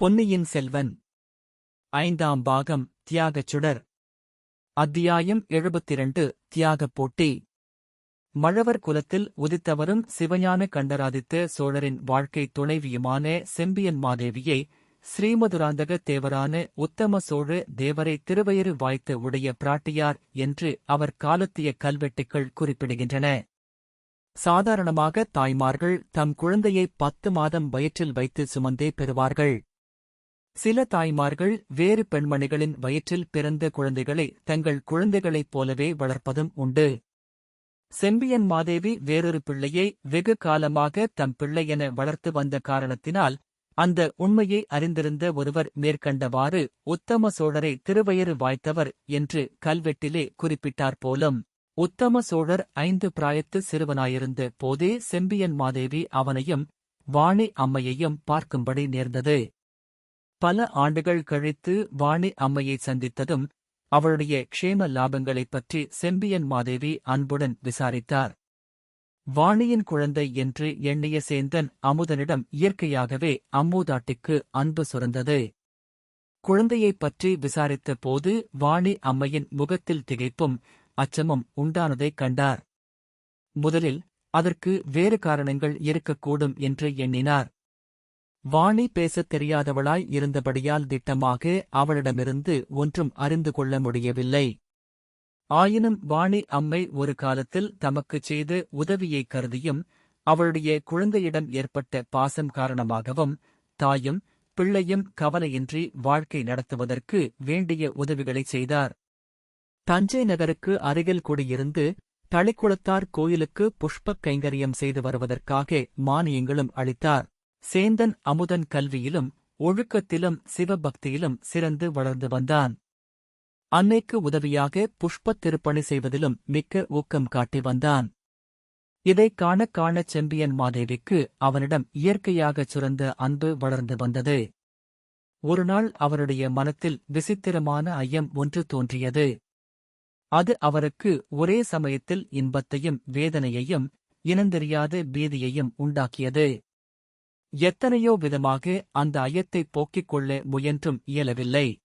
பொன்னியின் செல்வன். ஐந்தாம் பாகம் தியாகச் சுடர். அத்தியாயம் எழுபத்திரண்டு தியாகப் போட்டி. மழவர் குலத்தில் உதித்தவரும் சிவஞான கண்டராதித்த சோழரின் வாழ்க்கை துணைவியுமான செம்பியன் மாதேவியை ஸ்ரீமதுராந்தக தேவரான உத்தம சோழ தேவரை திருவயிறு வாய்த்து உடைய பிராட்டியார் என்று அவர் காலத்திய கல்வெட்டுக்கள் குறிப்பிடுகின்றன. சாதாரணமாக தாய்மார்கள் தம் குழந்தையை பத்து மாதம் வயிற்றில் வைத்து சுமந்தே பெறுவார்கள். சில தாய்மார்கள் வேறு பெண்மணிகளின் வயிற்றில் பிறந்த குழந்தைகளை தங்கள் குழந்தைகளைப் போலவே வளர்ப்பதும் உண்டு. செம்பியன் மாதேவி வேறொரு பிள்ளையை வெகு காலமாக தம் பிள்ளையென வளர்த்து வந்த காரணத்தினால் அந்த உண்மையை அறிந்திருந்த ஒருவர் மேற்கண்டவாறு உத்தம சோழரை திருவயிறு வாய்த்தவர் என்று கல்வெட்டிலே குறிப்பிட்டார் போலும் உத்தம சோழர் ஐந்து பிராயத்து சிறுவனாயிருந்த போதே செம்பியன் மாதேவி அவனையும் வாணி அம்மையையும் பார்க்கும்படி நேர்ந்தது. பல ஆண்டுகள் கழித்து வாணி அம்மையை சந்தித்ததும் அவளுடைய க்ஷேம லாபங்களைப் பற்றி செம்பியன் மாதேவி அன்புடன் விசாரித்தார். வாணியின் குழந்தை என்று எண்ணிய சேந்தன் அமுதனிடம் இயற்கையாகவே அம்மூதாட்டிக்கு அன்பு சுரந்தது. குழந்தையைப் பற்றி விசாரித்த போது வாணி அம்மையின் முகத்தில் திகைப்பும் அச்சமும் உண்டானதைக் கண்டார். முதலில் அதற்கு வேறு காரணங்கள் இருக்கக்கூடும் என்று எண்ணினார். வாணி பேசத் தெரியாதவளாய் இருந்தபடியால் திட்டமாக அவளிடமிருந்து ஒன்றும் அறிந்து கொள்ள முடியவில்லை. ஆயினும் வாணி அம்மை ஒரு காலத்தில் தமக்குச் செய்த உதவியைக் கருதியும் அவளுடைய குழந்தையிடம் ஏற்பட்ட பாசம் காரணமாகவும் தாயும் பிள்ளையும் கவலையின்றி வாழ்க்கை நடத்துவதற்கு வேண்டிய உதவிகளைச் செய்தார். தஞ்சை நகருக்கு அருகில் குடியிருந்து தளிக்குளத்தார் கோயிலுக்கு புஷ்பக் கைங்கரியம் செய்து வருவதற்காக மானியங்களும் அளித்தார். சேந்தன் அமுதன் கல்வியிலும் ஒழுக்கத்திலும் சிவபக்தியிலும் சிறந்து வளர்ந்து வந்தான். அன்னைக்கு உதவியாக புஷ்பத் திருப்பணி செய்வதிலும் மிக்க ஊக்கம் காட்டி வந்தான். இதைக் காணக் காணச் செம்பியன் மாதேவிக்கு அவனிடம் இயற்கையாகச் சுரந்த அன்பு வளர்ந்து வந்தது. ஒருநாள் அவருடைய மனத்தில் விசித்திரமான ஐயம் ஒன்று தோன்றியது. அது அவருக்கு ஒரே சமயத்தில் இன்பத்தையும் வேதனையையும் இனந்தெரியாத பீதியையும் உண்டாக்கியது. எத்தனையோ விதமாக அந்த ஐயத்தைப் போக்கிக் கொள்ள முயன்றும் இயலவில்லை.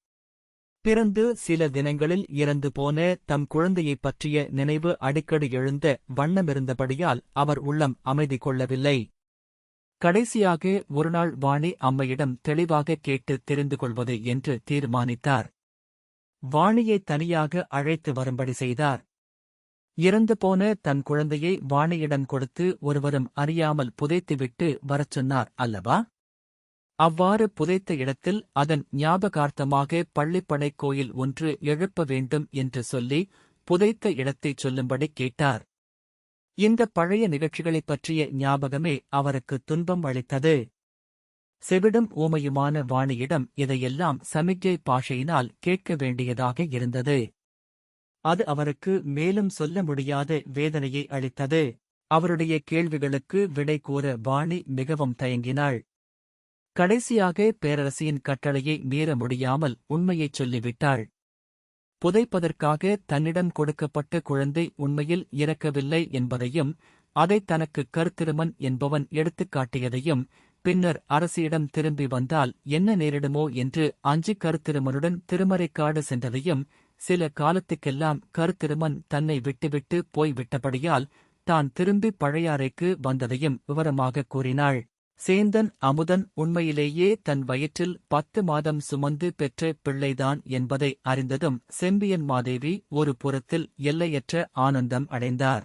பிறந்து சில தினங்களில் இறந்து போன தம் குழந்தையைப் பற்றிய நினைவு அடிக்கடி எழுந்த வண்ணமிருந்தபடியால் அவர் உள்ளம் அமைதி கொள்ளவில்லை. கடைசியாக ஒருநாள் வாணி அம்மையிடம் தெளிவாக கேட்டு தெரிந்து கொள்வது என்று தீர்மானித்தார். வாணியை தனியாக அழைத்து வரும்படி செய்தார். இறந்து போன தன் குழந்தையை வாணியிடம் கொடுத்து ஒருவரும் அறியாமல் புதைத்துவிட்டு வரச் சொன்னார் அல்லவா? அவ்வாறு புதைத்த இடத்தில் அதன் ஞாபகார்த்தமாக பள்ளிப்படை கோயில் ஒன்று எழுப்ப வேண்டும் என்று சொல்லி புதைத்த இடத்தைச் சொல்லும்படி கேட்டார். இந்த பழைய நிகழ்ச்சிகளைப் பற்றிய ஞாபகமே அவருக்கு துன்பம் அளித்தது. செவிடும் ஊமையுமான வாணியிடம் இதையெல்லாம் சமிக்ஞை பாஷையினால் கேட்க வேண்டியதாக இருந்தது. அது அவருக்கு மேலும் சொல்ல முடியாத வேதனையை அளித்தது. அவருடைய கேள்விகளுக்கு விடை கூற வாணி மிகவும் தயங்கினாள். கடைசியாக பேரரசியின் கட்டளையை மீற முடியாமல் உண்மையைச் சொல்லிவிட்டாள். புதைப்பதற்காக தன்னிடம் கொடுக்கப்பட்ட குழந்தை உண்மையில் இறக்கவில்லை என்பதையும் அதை தனக்கு கருத்திருமன் என்பவன் எடுத்துக் காட்டியதையும் பின்னர் அரசியிடம் திரும்பி வந்தால் என்ன நேரிடுமோ என்று அஞ்சு கருத்திருமனுடன் திருமறைக்காடு சென்றதையும் சில காலத்துக்கெல்லாம் கருத்திருமன் தன்னை விட்டுவிட்டு போய் விட்டபடியால் தான் திரும்பி பழையாறைக்கு வந்ததையும் விவரமாக கூறினாள். சேந்தன் அமுதன் உண்மையிலேயே தன் வயிற்றில் பத்து மாதம் சுமந்து பெற்ற பிள்ளைதான் என்பதை அறிந்ததும் செம்பியன் மாதேவி ஒரு புறத்தில் எல்லையற்ற ஆனந்தம் அடைந்தார்.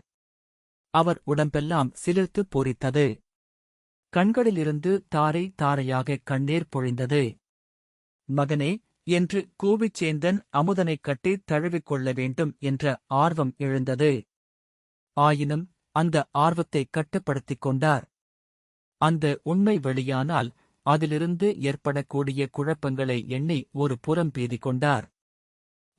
அவர் உடம்பெல்லாம் சிலிர்த்து பொறித்தது கண்களிலிருந்து தாரை தாரையாக கண்ணீர் பொழிந்தது. மகனே என்று கூவிச்சேந்தன் அமுதனைக் கட்டி தழுவிக்கொள்ள வேண்டும் என்ற ஆர்வம் எழுந்தது. ஆயினும் அந்த ஆர்வத்தைக் கட்டுப்படுத்திக் கொண்டார். அந்த உண்மை வெளியானால் அதிலிருந்து ஏற்படக்கூடிய குழப்பங்களை எண்ணி ஒரு புறம் பீதி கொண்டார்.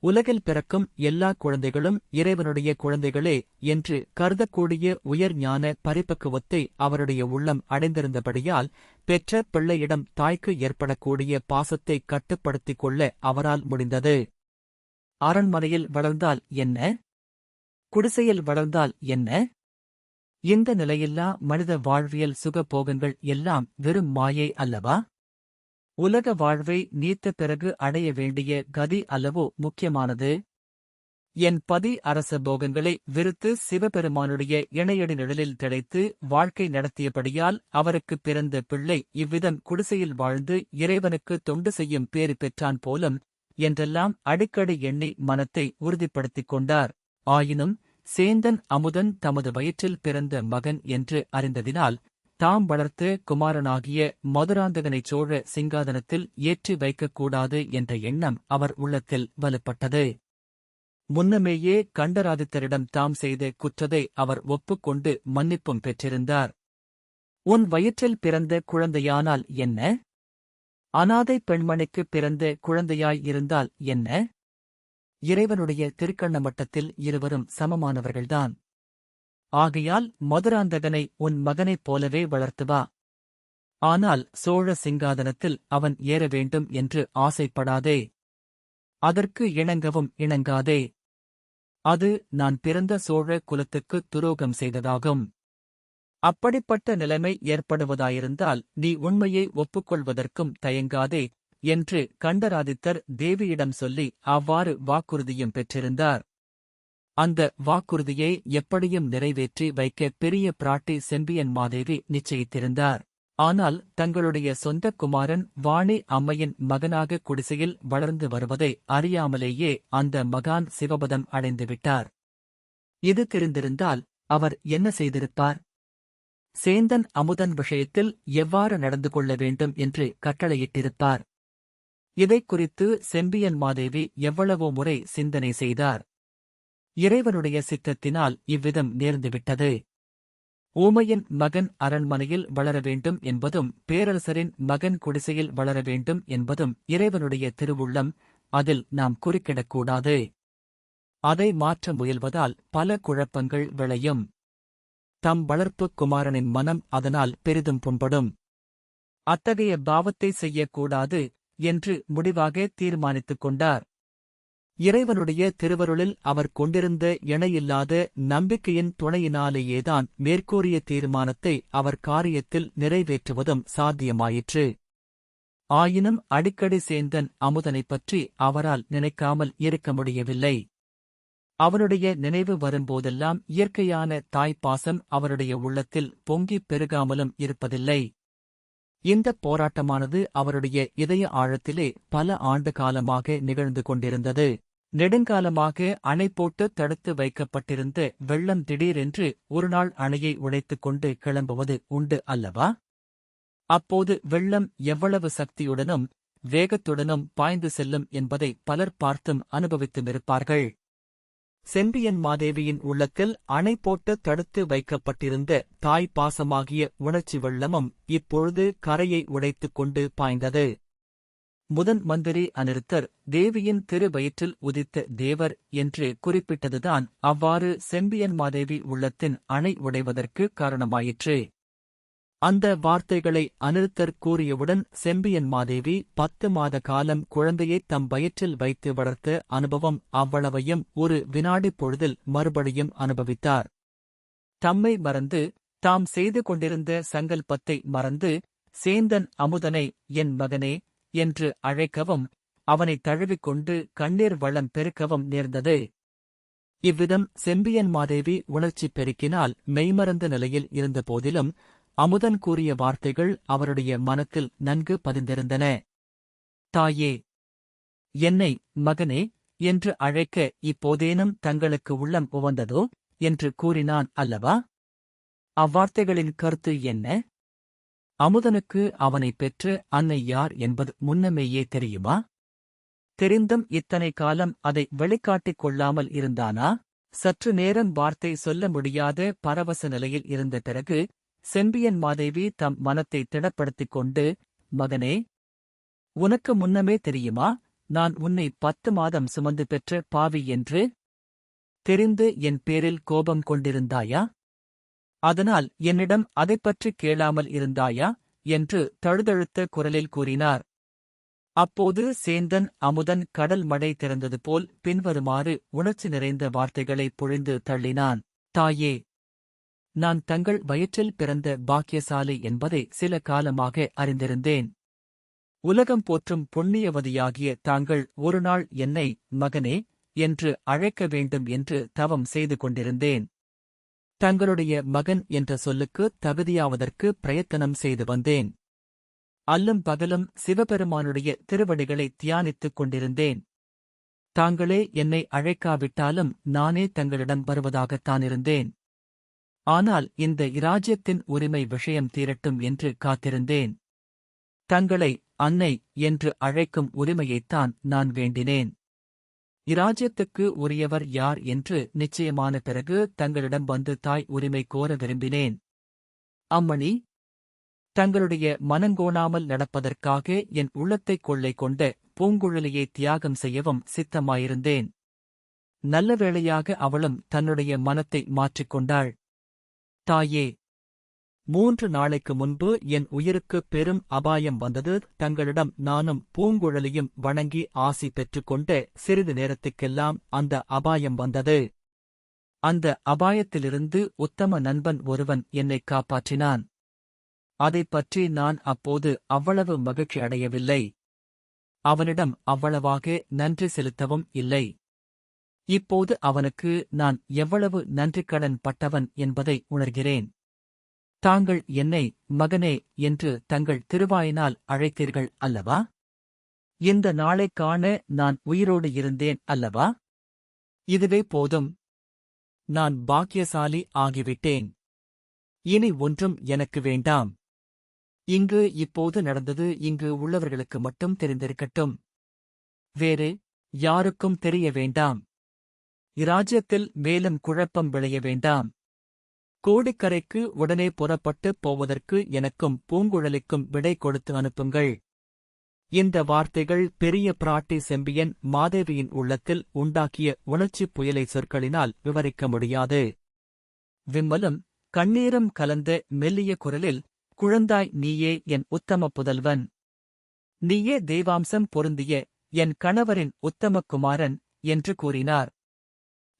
உலகில் பிறக்கும் எல்லா குழந்தைகளும் இறைவனுடைய குழந்தைகளே என்று கருதக்கூடிய உயர் ஞான பரிபக்குவத்தை அவருடைய உள்ளம் அடைந்திருந்தபடியால் பெற்ற பிள்ளையிடம் தாய்க்கு ஏற்படக்கூடிய பாசத்தை கட்டுப்படுத்திக் கொள்ள அவரால் முடிந்தது. அரண்மனையில் வளர்ந்தால் என்ன? குடிசையில் வளர்ந்தால் என்ன? இந்த நிலையில்லா மனித வாழ்வியல் சுகபோகங்கள் எல்லாம் வெறும் மாயை அல்லவா? உலக வாழ்வை நீத்த பிறகு அடைய வேண்டிய கதி அல்லவோ முக்கியமானது. என் பதி அரச போகங்களை விருத்து சிவபெருமானுடைய இணையடி நிழலில் திளைத்து வாழ்க்கை நடத்தியபடியால் அவருக்குப் பிறந்த பிள்ளை இவ்விதம் குடிசையில் வாழ்ந்து இறைவனுக்கு தொண்டு செய்யும் பேறு பெற்றான் போலும் என்றெல்லாம் அடிக்கடி எண்ணி மனத்தை உறுதிப்படுத்திக் கொண்டார். ஆயினும் சேந்தன் அமுதன் தமது வயிற்றில் பிறந்த மகன் என்று அறிந்ததினால் தாம் வளர்த்த குமாரனாகிய மதுராந்தகனைச் சோழ சிங்காதனத்தில் ஏற்றி வைக்கக்கூடாது என்ற எண்ணம் அவர் உள்ளத்தில் வலுப்பட்டது. முன்னமேயே கண்டராதித்தரிடம் தாம் செய்த குற்றத்தை அவர் ஒப்புக்கொண்டு மன்னிப்பும் பெற்றிருந்தார். உன் வயிற்றில் பிறந்த குழந்தையானால் என்ன? அனாதை பெண்மணிக்கு பிறந்த குழந்தையாய் இருந்தால் என்ன? இறைவனுடைய திருக்கண்ண மட்டத்தில் இருவரும் சமமானவர்கள்தான். ஆகையால் மதுராந்தகனை உன் மகனைப் போலவே வளர்த்து வா. ஆனால் சோழ சிங்காதனத்தில் அவன் ஏற வேண்டும் என்று ஆசைப்படாதே. அதற்கு இணங்கவும் இணங்காதே. அது நான் பிறந்த சோழ குலத்துக்கு துரோகம் செய்ததாகும். அப்படிப்பட்ட நிலைமை ஏற்படுவதாயிருந்தால் நீ உண்மையை ஒப்புக்கொள்வதற்கும் தயங்காதே என்று கண்டராதித்தர் தேவியிடம் சொல்லி அவ்வாறு வாக்குறுதியும் பெற்றிருந்தார். அந்த வாக்குறுதியை எப்படியும் நிறைவேற்றி வைக்க பெரிய பிராட்டி செம்பியன் மாதேவி நிச்சயித்திருந்தார். ஆனால் தங்களுடைய சொந்த குமாரன் வாணி அம்மையின் மகனாக குடிசையில் வளர்ந்து வருவதை அறியாமலேயே அந்த மகான் சிவபதம் அடைந்துவிட்டார். இது தெரிந்திருந்தால் அவர் என்ன செய்திருப்பார்? சேந்தன் அமுதன் விஷயத்தில் எவ்வாறு நடந்து கொள்ள வேண்டும் என்று கட்டளையிட்டிருப்பார். இதைக் குறித்து செம்பியன் மாதேவி எவ்வளவோ முறை சிந்தனை செய்தார். இறைவனுடைய சித்தத்தினால் இவ்விதம் நேர்ந்துவிட்டது. ஊமையின் மகன் அரண்மனையில் வளர வேண்டும் என்பதும் பேரரசரின் மகன் குடிசையில் வளர வேண்டும் என்பதும் இறைவனுடைய திருவுள்ளம் அதில் நாம் குறுக்கிடக்கூடாது. அதை மாற்ற முயல்வதால் பல குழப்பங்கள் விளையும். தம் வளர்ப்புக் குமாரனின் மனம் அதனால் பெரிதும் புண்படும். அத்தகைய பாவத்தை செய்யக்கூடாது என்று முடிவாக தீர்மானித்துக் கொண்டார். இறைவனுடைய திருவருளில் அவர் கொண்டிருந்த இணையில்லாத நம்பிக்கையின் துணையினாலேயேதான் மேற்கூறிய தீர்மானத்தை அவர் காரியத்தில் நிறைவேற்றுவதும் சாத்தியமாயிற்று. ஆயினும் அடிக்கடி சேந்தன் அமுதனைப் பற்றி அவரால் நினைக்காமல் இருக்க முடியவில்லை. அவனுடைய நினைவு வரும்போதெல்லாம் இயற்கையான தாய்ப்பாசம் அவருடைய உள்ளத்தில் பொங்கிப் பெருகாமலும் இருப்பதில்லை. இந்தப் போராட்டமானது அவருடைய இதய ஆழத்திலே பல ஆண்டு காலமாக நிகழ்ந்து கொண்டிருந்தது. நெடுங்காலமாக அணை போட்டு தடுத்து வைக்கப்பட்டிருந்த வெள்ளம் திடீரென்று ஒருநாள் அணையை உடைத்துக் கொண்டு கிளம்புவது உண்டு அல்லவா? அப்போது வெள்ளம் எவ்வளவு சக்தியுடனும் வேகத்துடனும் பாய்ந்து செல்லும் என்பதை பலர் பார்த்தும் அனுபவித்துமிருப்பார்கள் செம்பியன் மாதேவியின் உள்ளத்தில் அணை போட்டு தடுத்து வைக்கப்பட்டிருந்த தாய் பாசமாகிய உணர்ச்சி வெள்ளமும் இப்பொழுது கரையை உடைத்துக் கொண்டு பாய்ந்தது. முதன் மந்திரி அனிருத்தர் தேவியின் திருவயிற்றில் உதித்த தேவர் என்று குறிப்பிட்டதுதான் அவ்வாறு செம்பியன் மாதேவி உள்ளத்தின் அணை உடைவதற்கு காரணமாயிற்று. அந்த வார்த்தைகளை அனிருத்தர் கூறியவுடன் செம்பியன் மாதேவி பத்து மாத காலம் குழந்தையை தம் வயிற்றில் வைத்து வளர்த்த அனுபவம் அவ்வளவையும் ஒரு வினாடி பொழுதில் மறுபடியும் அனுபவித்தார். தம்மை மறந்து தாம் செய்து கொண்டிருந்த சங்கல்பத்தை மறந்து சேந்தன் அமுதனை என் மகனே என்று அழைக்கவும் அவனை தழுவிக்கொண்டு கண்ணீர் வளம் பெருக்கவும் நேர்ந்தது. இவ்விதம் செம்பியன் மாதேவி உணர்ச்சி பெருக்கினால் மெய்மறந்த நிலையில் இருந்த போதிலும் அமுதன் கூறிய வார்த்தைகள் அவருடைய மனத்தில் நன்கு பதிந்திருந்தன. தாயே என்னை மகனே என்று அழைக்க இப்போதேனும் தங்களுக்கு உள்ளம் உவந்ததோ என்று கூறினான் அல்லவா? அவ்வார்த்தைகளின் கருத்து என்ன? அமுதனுக்கு அவனைப் பெற்று அன்னை யார் என்பது முன்னமேயே தெரியுமா? தெரிந்தும் இத்தனை காலம் அதை வெளிக்காட்டிக் கொள்ளாமல் இருந்தானா? சற்று நேரம் வார்த்தை சொல்ல முடியாத பரவச நிலையில் இருந்த பிறகு செம்பியன் மாதேவி தம் மனத்தை திடப்படுத்திக் கொண்டு மகனே உனக்கு முன்னமே தெரியுமா? நான் உன்னை பத்து மாதம் சுமந்து பெற்ற பாவி என்று தெரிந்து என் பேரில் கோபம் கொண்டிருந்தாயா? அதனால் என்னிடம் அதைப்பற்றி கேளாமல் இருந்தாயா? என்று தழுதழுத்த குரலில் கூறினார். அப்போது சேந்தன் அமுதன் கடல் மழை திறந்தது போல் பின்வருமாறு உணர்ச்சி நிறைந்த வார்த்தைகளை பொழிந்து தள்ளினான். தாயே நான் தங்கள் வயிற்றில் பிறந்த பாக்கியசாலி என்பதை சில காலமாக அறிந்திருந்தேன். உலகம் போற்றும் புண்ணியவதியாகிய தாங்கள் ஒருநாள் என்னை மகனே என்று அழைக்க வேண்டும் என்று தவம் செய்து கொண்டிருந்தேன். தங்களுடைய மகன் என்ற சொல்லுக்கு தகுதியாவதற்கு பிரயத்தனம் செய்து வந்தேன். அல்லும் பகலும் சிவபெருமானுடைய திருவடிகளை தியானித்துக் கொண்டிருந்தேன். தாங்களே என்னை அழைக்காவிட்டாலும் நானே தங்களிடம் வருவதாகத்தான் இருந்தேன். ஆனால் இந்த இராஜ்யத்தின் உரிமை விஷயம் தீரட்டும் என்று காத்திருந்தேன். தங்களை அன்னை என்று அழைக்கும் உரிமையைத்தான் நான் வேண்டினேன். இராஜ்யத்துக்கு உரியவர் யார் என்று நிச்சயமான பிறகு தங்களிடம் வந்து தாய் உரிமை கோர விரும்பினேன். அம்மணி தங்களுடைய மனங்கோணாமல் நடப்பதற்காக என் உள்ளத்தைக் கொள்ளை கொண்ட பூங்குழலியை தியாகம் செய்யவும் சித்தமாயிருந்தேன். நல்ல வேளையாக அவளும் தன்னுடைய மனத்தை மாற்றிக்கொண்டாள். தாயே மூன்று நாளைக்கு முன்பு என் உயிருக்கு பெரும் அபாயம் வந்தது. தங்களிடம் நானும் பூங்குழலியும் வணங்கி ஆசி பெற்றுக்கொண்ட சிறிது நேரத்துக்கெல்லாம் அந்த அபாயம் வந்தது. அந்த அபாயத்திலிருந்து உத்தம நண்பன் ஒருவன் என்னை காப்பாற்றினான். அதைப் பற்றி நான் அப்போது அவ்வளவு மகிழ்ச்சி அடையவில்லை. அவனிடம் அவ்வளவாக நன்றி செலுத்தவும் இல்லை. இப்போது அவனுக்கு நான் எவ்வளவு நன்றிக்கடன் பட்டவன் என்பதை உணர்கிறேன். தாங்கள் என்னை மகனே என்று தங்கள் திருவாயினால் அழைத்தீர்கள் அல்லவா? இந்த நாளைக் காண நான் உயிரோடு இருந்தேன் அல்லவா? இதுவே போதும். நான் பாக்கியசாலி ஆகிவிட்டேன். இனி ஒன்றும் எனக்கு வேண்டாம். இங்கு இப்போது நடந்தது இங்கு உள்ளவர்களுக்கு மட்டும் தெரிந்திருக்கட்டும். வேறு யாருக்கும் தெரிய வேண்டாம். இராஜ்யத்தில் மேலும் குழப்பம் விளைய வேண்டாம். கோடிக்கரைக்கு உடனே புறப்பட்டு போவதற்கு எனக்கும் பூங்குழலிக்கும் விடை கொடுத்து அனுப்புங்கள். இந்த வார்த்தைகள் பெரிய பிராட்டி செம்பியன் மாதேவியின் உள்ளத்தில் உண்டாக்கிய உணர்ச்சிப் புயலை சொற்களினால் விவரிக்க முடியாது. விம்மலும் கண்ணீரம் கலந்த மெல்லிய குரலில் குழந்தாய் நீயே என் உத்தம புதல்வன். நீயே தெய்வாம்சம் பொருந்திய என் கணவரின் உத்தம குமாரன் என்று கூறினார்.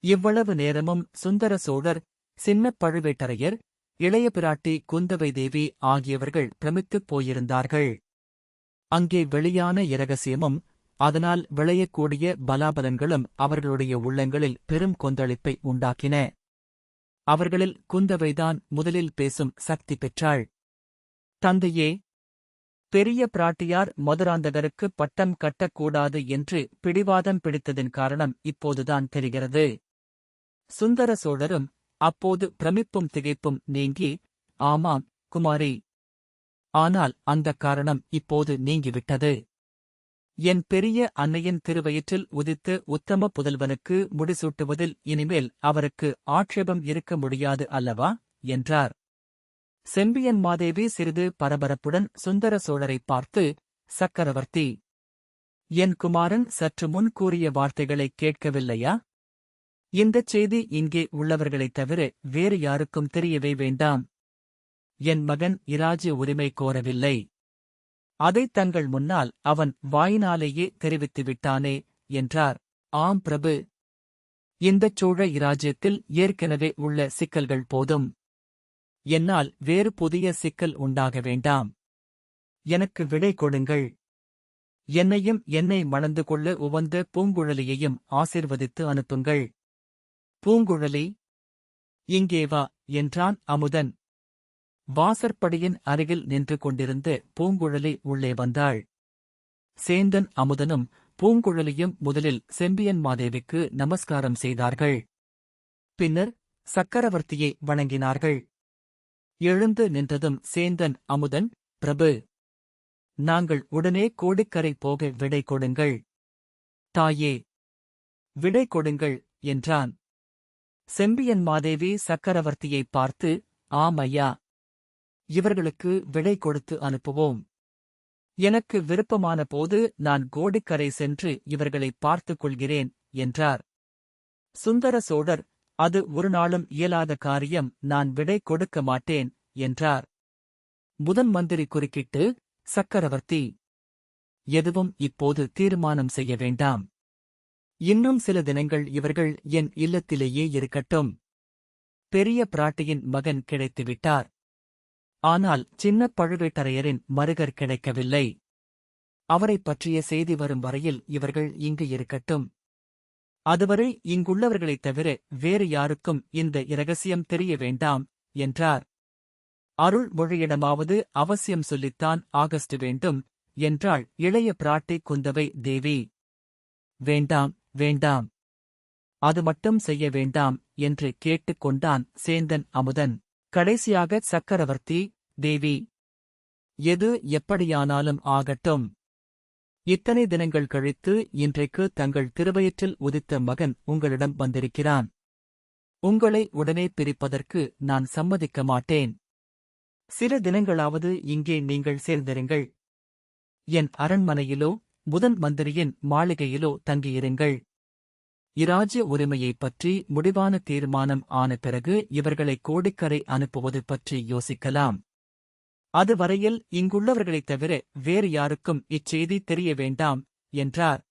இவ்வளவு நேரமும் சுந்தர சோழர் சின்னப் பழுவேட்டரையர் இளைய பிராட்டி குந்தவை தேவி ஆகியவர்கள் பிரமித்துப் போயிருந்தார்கள். அங்கே வெளியான இரகசியமும் அதனால் விளையக்கூடிய பலாபலன்களும் அவர்களுடைய உள்ளங்களில் பெரும் கொந்தளிப்பை உண்டாக்கின. அவர்களில் குந்தவைதான் முதலில் பேசும் சக்தி பெற்றாள். தந்தையே பெரிய பிராட்டியார் மதுராந்தகருக்கு பட்டம் கட்டக்கூடாது என்று பிடிவாதம் பிடித்ததின் காரணம் இப்போதுதான் தெரிகிறது. சுந்தர சோழரும் அப்போது பிரமிப்பும் திகைப்பும் நீங்கி ஆமாம் குமாரி. ஆனால் அந்த காரணம் இப்போது நீங்கிவிட்டது. என் பெரிய அன்னையின் திருவயிற்றில் உதித்து உத்தம புதல்வனுக்கு முடிசூட்டுவதில் இனிமேல் அவருக்கு ஆட்சேபம் இருக்க முடியாது அல்லவா? என்றார். செம்பியன் மாதேவி சிறிது பரபரப்புடன் சுந்தர சோழரை பார்த்து சக்கரவர்த்தி என் குமாரன் சற்று முன் கூறிய வார்த்தைகளை கேட்கவில்லையா? இந்தச் செய்தி இங்கே உள்ளவர்களைத் தவிர வேறு யாருக்கும் தெரியவே வேண்டாம். என் மகன் இராஜ்ய உரிமை கோரவில்லை. அதைத் தங்கள் முன்னால் அவன் வாயினாலேயே தெரிவித்து விட்டானே என்றார். ஆம் பிரபு. இந்தச் சோழ இராஜ்யத்தில் ஏற்கனவே உள்ள சிக்கல்கள் போதும். என்னால் வேறு புதிய சிக்கல் உண்டாக வேண்டாம். எனக்கு விடை கொடுங்கள். என்னையும் என்னை மணந்து கொள்ள உவந்த பூங்குழலியையும் ஆசிர்வதித்து அனுப்புங்கள். பூங்குழலி இங்கே வா என்றான் அமுதன். வாசற்படியின் அருகில் நின்று கொண்டிருந்து பூங்குழலி உள்ளே வந்தாள். சேந்தன் அமுதனும் பூங்குழலியும் முதலில் செம்பியன் மாதேவிக்கு நமஸ்காரம் செய்தார்கள். பின்னர் சக்கரவர்த்தியை வணங்கினார்கள். எழுந்து நின்றதும் சேந்தன் அமுதன் பிரபு நாங்கள் உடனே கோடிக்கரை போக விடை கொடுங்கள். தாயே விடை கொடுங்கள் என்றான். செம்பியன் மாதேவி சக்கரவர்த்தியைப் பார்த்து ஆம் ஐயா இவர்களுக்கு விடை கொடுத்து அனுப்புவோம். எனக்கு விருப்பமான போது நான் கோடிக்கரை சென்று இவர்களை பார்த்துக் கொள்கிறேன் என்றார். சுந்தர சோழர் அது ஒரு நாளும் இயலாத காரியம் நான் விடை கொடுக்க மாட்டேன் என்றார். முதன் மந்திரி குறுக்கிட்டு சக்கரவர்த்தி எதுவும் இப்போது தீர்மானம் செய்ய வேண்டாம். இன்னும் சில தினங்கள் இவர்கள் என் இல்லத்திலேயே இருக்கட்டும். பெரிய பிராட்டியின் மகன் கிடைத்துவிட்டார். ஆனால் சின்ன பழுவேட்டரையரின் மருகர் கிடைக்கவில்லை. அவரைப் பற்றிய செய்தி வரும் வரையில் இவர்கள் இங்கு இருக்கட்டும். அதுவரை இங்குள்ளவர்களைத் தவிர வேறு யாருக்கும் இந்த இரகசியம் தெரிய வேண்டாம் என்றார். அருள் மொழியிடமாவது அவசியம் சொல்லித்தான் ஆகஸ்ட் வேண்டும் என்றாள் இளைய பிராட்டி குந்தவை தேவி. வேண்டாம் வேண்டாம். அது மட்டும் செய்ய வேண்டாம் என்று கேட்டுக் கொண்டான் சேந்தன் அமுதன். கடைசியாக சக்கரவர்த்தி தேவி எது எப்படியானாலும் ஆகட்டும். இத்தனை தினங்கள் கழித்து இன்றைக்கு தங்கள் திருவயிற்றில் உதித்த மகன் உங்களிடம் வந்திருக்கிறான். உங்களை உடனே பிரிப்பதற்கு நான் சம்மதிக்க மாட்டேன். சில தினங்களாவது இங்கே நீங்கள் சேர்ந்திருங்கள். என் அரண்மனையிலோ புதன் மந்திரியின் மாளிகையிலோ தங்கியிருங்கள். இராஜ்ய உரிமையைப் பற்றி முடிவான தீர்மானம் ஆன பிறகு இவர்களை கோடிக்கரை அனுப்புவது பற்றி யோசிக்கலாம். அதுவரையில் இங்குள்ளவர்களைத் தவிர வேறு யாருக்கும் இச்செய்தி தெரிய வேண்டாம் என்றார்.